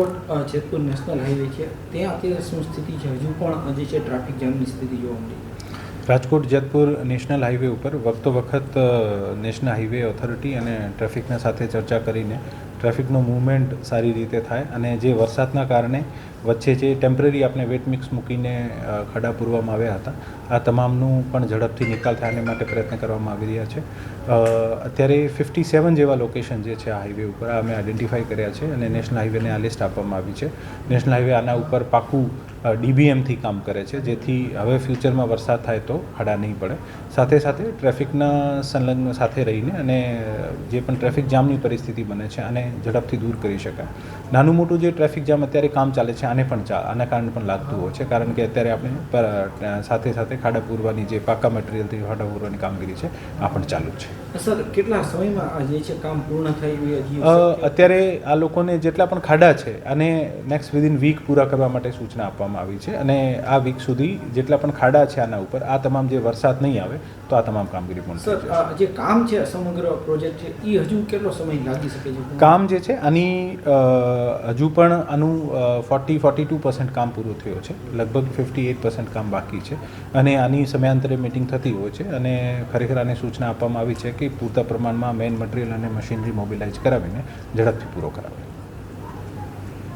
Rajkot Jetpur national highway છે. ત્યાં અત્યારે શું સ્થિતિ છે? હજુ પણ જે છે, ટ્રાફિક જામની સ્થિતિ જોવા મળી. રાજકોટ, જેતપુર નેશનલ હાઈવે ઉપર વખતો વખત નેશનલ હાઈવે ઓથોરિટી અને ટ્રાફિકના સાથે ચર્ચા કરીને ટ્રાફિકનું મૂવમેન્ટ સારી રીતે થાય અને જે વરસાદના કારણે વચ્ચે જે ટેમ્પરરી આપણે વેટ મિક્સ મૂકીને ખડા પૂરવામાં આવ્યા હતા, આ તમામનું પણ ઝડપથી નિકાલ થાય માટે પ્રયત્ન કરવામાં આવી રહ્યા છે. અત્યારે ફિફ્ટી સેવન જેવા લોકેશન જે છે આ હાઈવે ઉપર અમે આઈડેન્ટિફાઈ કર્યા છે અને નેશનલ હાઈવેને આ લિસ્ટ આપવામાં આવી છે. નેશનલ હાઈવે આના ઉપર પાકું ડીબીએમથી કામ કરે છે, જેથી હવે ફ્યુચરમાં વરસાદ થાય તો ખાડા નહીં પડે. સાથે સાથે ટ્રાફિકના સંલગ્ન સાથે રહીને અને જે પણ ટ્રાફિક જામની પરિસ્થિતિ બને છે આને ઝડપથી દૂર કરી શકાય. નાનું મોટું જે ટ્રાફિક જામ અત્યારે કામ ચાલે છે આને પણ ચા આના કારણે પણ લાગતું હોય છે કારણ કે અત્યારે આપણે સાથે સાથે ખાડા પૂરવાની જે પાકા મટીરિયલથી ખાડા પૂરવાની કામગીરી છે આ પણ ચાલુ છે. સર કેટલા સમયમાં આ જે છે કામ પૂર્ણ થઈ? અત્યારે આ લોકોને જેટલા પણ ખાડા છે અને નેક્સ્ટ વિધિન વીક પૂરા કરવા માટે સૂચના આપવામાં આવી છે અને આ વીક સુધી જેટલા પણ ખાડા છે આના ઉપર આ તમામ જે વરસાદ નહીં આવે તો આ તમામ કામગીરી પૂર્ણ સર જે કામ છે સમગ્ર પ્રોજેક્ટ છે એ હજુ કેટલો સમય લાગી શકે છે? કામ જે છે, આની હજુ પણ આનું ફોર્ટી ફોર્ટી ટુ પર્સન્ટ કામ પૂરું થયું છે. લગભગ ફિફ્ટી એઇટ પર્સન્ટ કામ બાકી છે. અને આની સમયાંતરે મિટિંગ થતી હોય છે અને ખરેખર આને સૂચના આપવામાં આવી છે કે પૂરતા પ્રમાણમાં મેઇન મટીરિયલ અને મશીનરી મોબિલાઇઝ કરાવીને ઝડપથી પૂરો કરાવે.